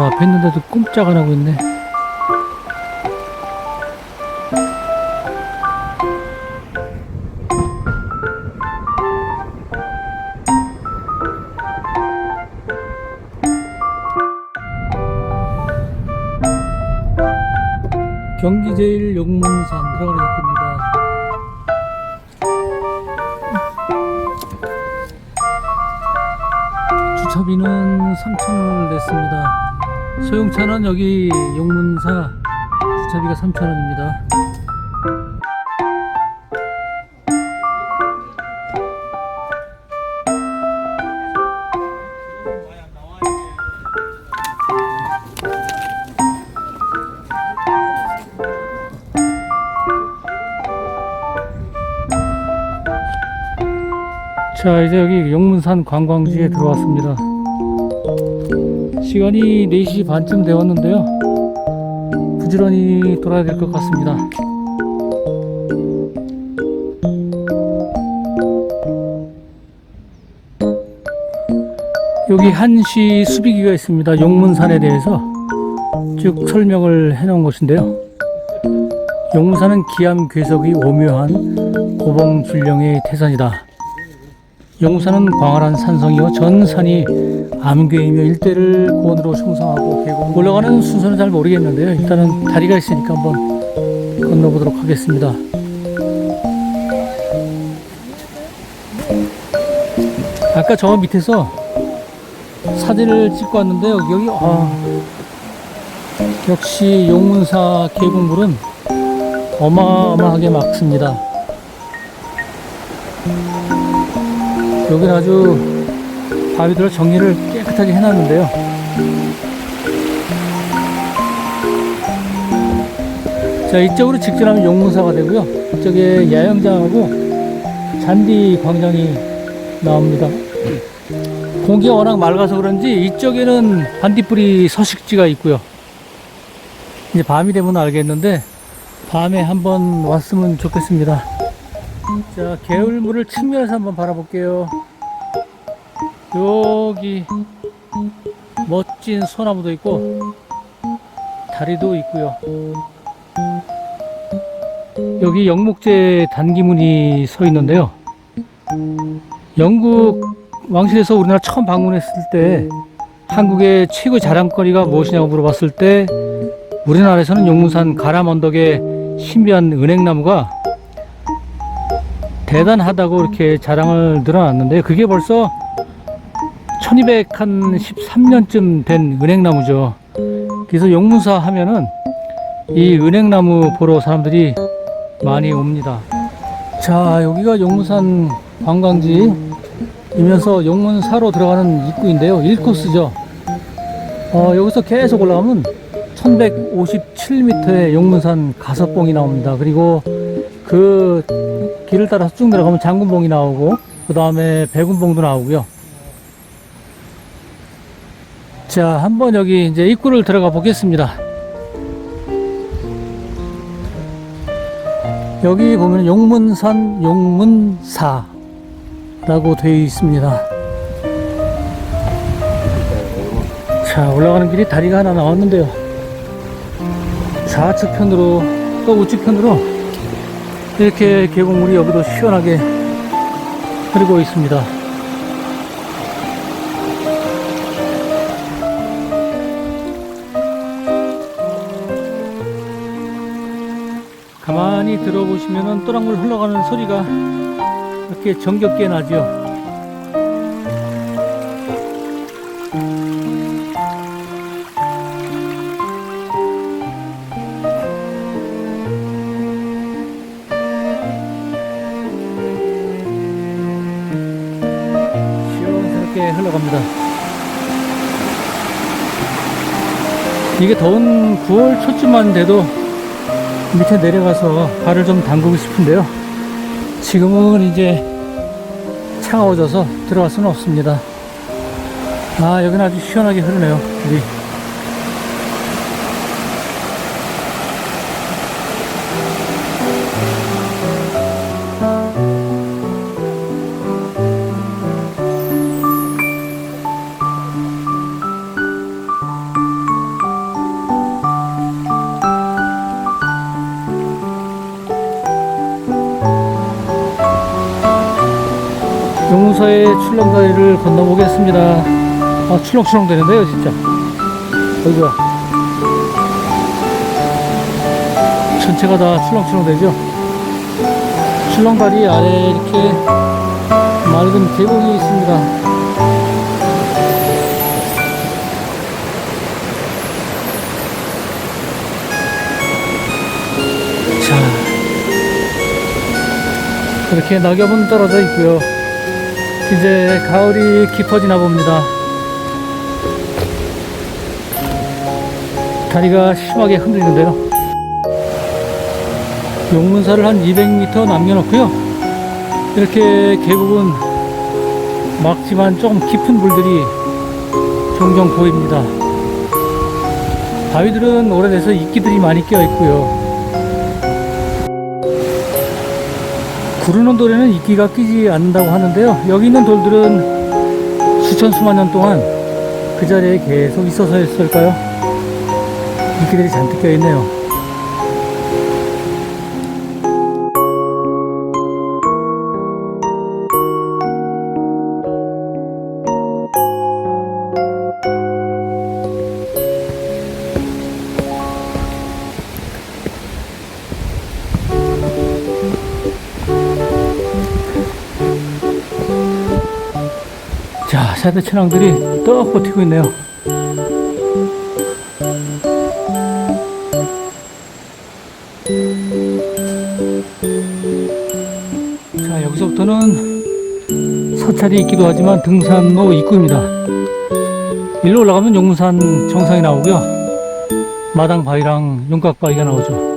바로 앞에 있는데도 꼼짝 안 하고 있네. 경기 제일 용문산 들어가는 입구입니다. 주차비는 3,000원을 냈습니다. 소형차는 여기 용문사 주차비가 3,000원입니다. 자, 이제 여기 용문산 관광지에 들어왔습니다. 시간이 4시 반쯤 되었는데요. 부지런히 돌아야 될 것 같습니다. 여기 한시 수비기가 있습니다. 용문산에 대해서 쭉 설명을 해 놓은 곳인데요. 용문산은 기암 괴석이 오묘한 고봉줄령의 태산이다. 용산은 광활한 산성이요 전 산이 암괴이며 일대를 고원으로 형성하고 계곡 올라가는 순서는 잘 모르겠는데요. 일단은 다리가 있으니까 한번 건너보도록 하겠습니다. 아까 저 밑에서 사진을 찍고 왔는데요. 여기 아, 역시 용문사 계곡물은 어마어마하게 막습니다. 여기는 아주 바위들을 정리를 깨끗하게 해놨는데요. 자, 이쪽으로 직진하면 용문사가 되고요. 이쪽에 야영장하고 잔디 광장이 나옵니다. 공기가 워낙 맑아서 그런지 이쪽에는 반딧불이 서식지가 있고요. 이제 밤이 되면 알겠는데 밤에 한번 왔으면 좋겠습니다. 자, 개울물을 측면에서 한번 바라볼게요. 여기 멋진 소나무도 있고 다리도 있고요. 여기 영목제 단기문이 서 있는데요. 영국 왕실에서 우리나라 처음 방문했을 때 한국의 최고 자랑거리가 무엇이냐고 물어봤을 때 우리나라에서는 용문산 가람 언덕에 신비한 은행나무가 대단하다고 이렇게 자랑을 늘어놨는데 그게 벌써 1213년쯤 된 은행나무죠. 그래서 용문사 하면은 이 은행나무 보러 사람들이 많이 옵니다. 자, 여기가 용문산 관광지이면서 용문사로 들어가는 입구인데요. 1코스죠. 어, 여기서 계속 올라가면 1157m의 용문산 가섭봉이 나옵니다. 그리고 그 길을 따라서 쭉 내려가면 장군봉이 나오고 그 다음에 백운봉도 나오고요. 자, 한번 여기 이제 입구를 들어가 보겠습니다. 여기 보면 용문산 용문사라고 되어 있습니다. 자, 올라가는 길이 다리가 하나 나왔는데요. 좌측 편으로 또 우측 편으로 이렇게 계곡물이 여기도 시원하게 흐르고 있습니다. 가만히 들어보시면 또랑물 흘러가는 소리가 이렇게 정겹게 나죠. 시원스럽게 흘러갑니다. 이게 더운 9월 초쯤만 돼도 밑에 내려가서 발을 좀 담그고 싶은데요. 지금은 이제 차가워져서 들어갈 수는 없습니다. 아, 여기는 아주 시원하게 흐르네요. 물이. 출렁다리를 건너보겠습니다. 아, 출렁출렁 되는데요, 진짜. 어이구야. 전체가 다 출렁출렁 되죠? 출렁다리 아래 이렇게 맑은 계곡이 있습니다. 자, 이렇게 낙엽은 떨어져 있고요. 이제 가을이 깊어지나 봅니다. 다리가 심하게 흔들리는데요. 용문사를 한 200m 남겨놓고요. 이렇게 계곡은 막지만 조금 깊은 물들이 종종 보입니다. 바위들은 오래돼서 이끼들이 많이 껴 있고요. 구르는 돌에는 이끼가 끼지 않는다고 하는데요. 여기 있는 돌들은 수천 수만 년 동안 그 자리에 계속 있어서였을까요? 이끼들이 잔뜩 껴 있네요. 자, 세대 천왕들이 떡 버티고 있네요. 자, 여기서부터는 서찰이 있기도 하지만 등산로 입구입니다. 일로 올라가면 용문산 정상이 나오고요. 마당 바위랑 용각 바위가 나오죠.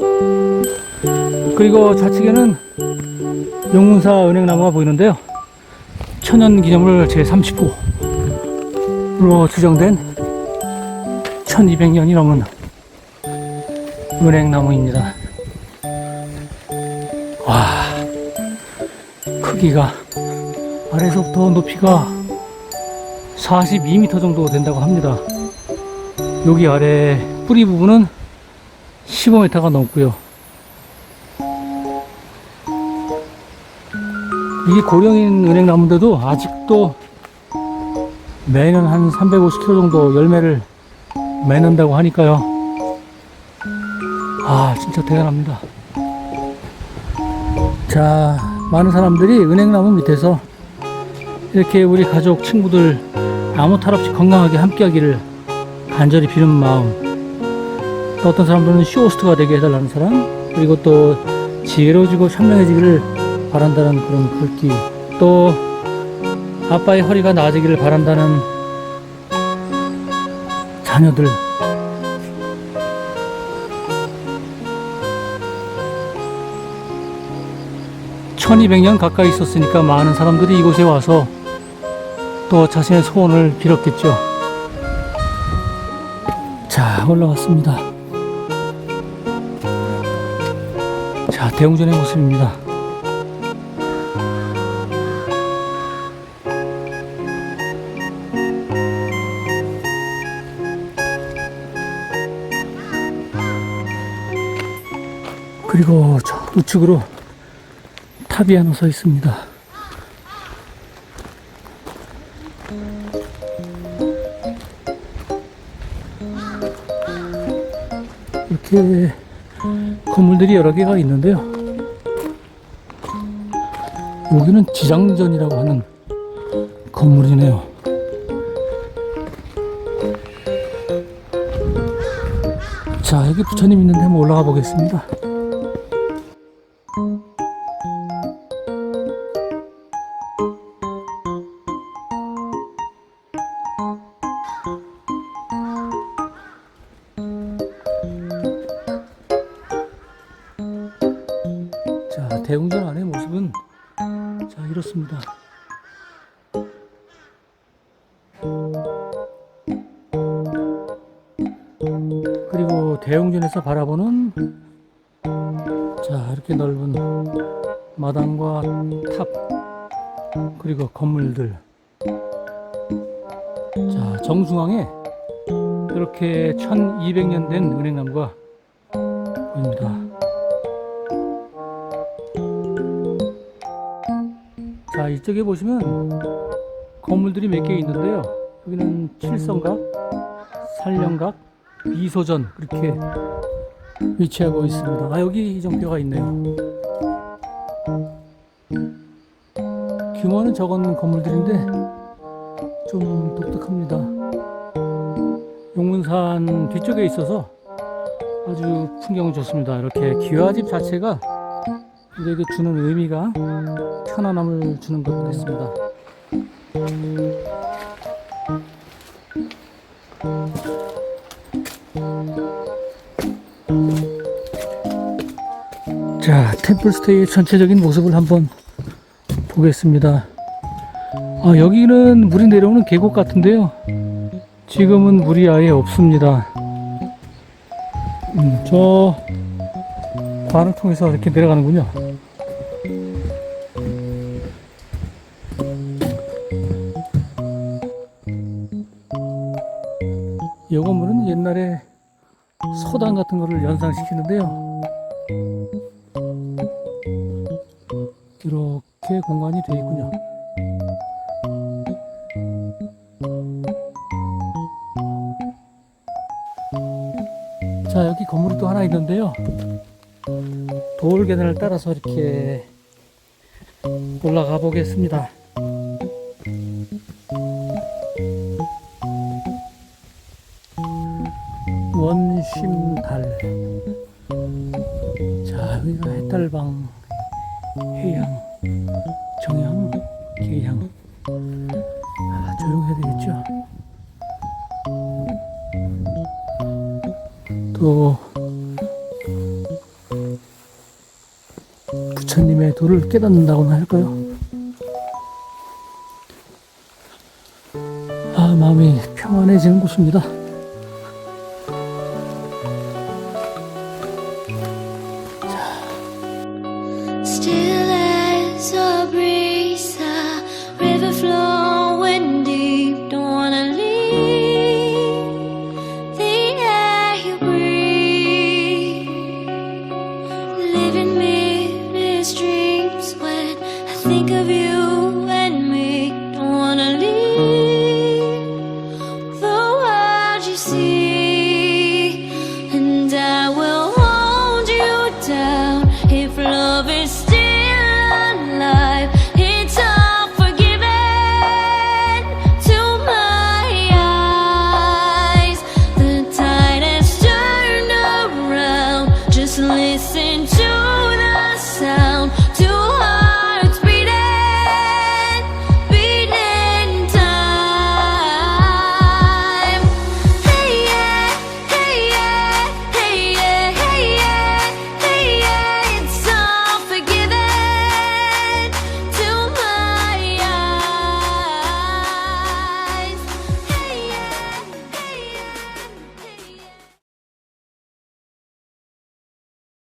그리고 좌측에는 용문사 은행나무가 보이는데요. 천연 기념물 제30호 로 지정된 1200년이 넘은 은행나무입니다. 와, 크기가 아래서부터 높이가 42m 정도 된다고 합니다. 여기 아래 뿌리 부분은 15m가 넘고요. 이게 고령인 은행나무인데도 아직도 매년 한 350kg 정도 열매를 맺는다고 하니까요. 아, 진짜 대단합니다. 자, 많은 사람들이 은행나무 밑에서 이렇게 우리 가족, 친구들 아무 탈 없이 건강하게 함께 하기를 간절히 비는 마음. 또 어떤 사람들은 쇼호스트가 되게 해달라는 사람, 그리고 또 지혜로워지고 현명해지기를 바란다는 그런 글귀 또 아빠의 허리가 나아지기를 바란다는 자녀들. (1200년) 가까이 있었으니까 많은 사람들이 이곳에 와서 또 자신의 소원을 빌었겠죠. 자 올라왔습니다. 자 대웅전의 모습입니다 그리고 저 우측으로 탑이 하나 서 있습니다. 이렇게 건물들이 여러 개가 있는데요. 여기는 지장전이라고 하는 건물이네요. 자, 여기 부처님 있는데 한번 올라가 보겠습니다. 그리고 대웅전에서 바라보는 자, 이렇게 넓은 마당과 탑 그리고 건물들 자, 정중앙에 이렇게 1200년 된 은행나무가 보입니다. 자, 자, 이쪽에 보시면 건물들이 몇 개 있는데요. 여기는 칠성각, 살령각, 미소전 이렇게 위치하고 있습니다. 아, 여기 이정표가 있네요. 규모는 적은 건물들인데 좀 독특합니다. 용문산 뒤쪽에 있어서 아주 풍경이 좋습니다. 이렇게 기와집 자체가 우리에게 주는 의미가 편안함을 주는 것 같습니다. 자, 템플스테이의 전체적인 모습을 한번 보겠습니다. 아, 여기는 물이 내려오는 계곡 같은데요. 지금은 물이 아예 없습니다. 음, 저 관을 통해서 이렇게 내려가는군요. 이 건물은 옛날에 소당 같은 거를 연상시키는데요. 이렇게 공간이 되어 있군요. 자, 여기 건물이 또 하나 있는데요. 돌 계단을 따라서 이렇게 올라가 보겠습니다. 원심달. 자, 여기가 해달방, 해양, 정양, 계양. 아, 조용해야 되겠죠? 또, 부처님의 도를 깨닫는다고나 할까요? 아, 마음이 평안해지는 곳입니다. think of you.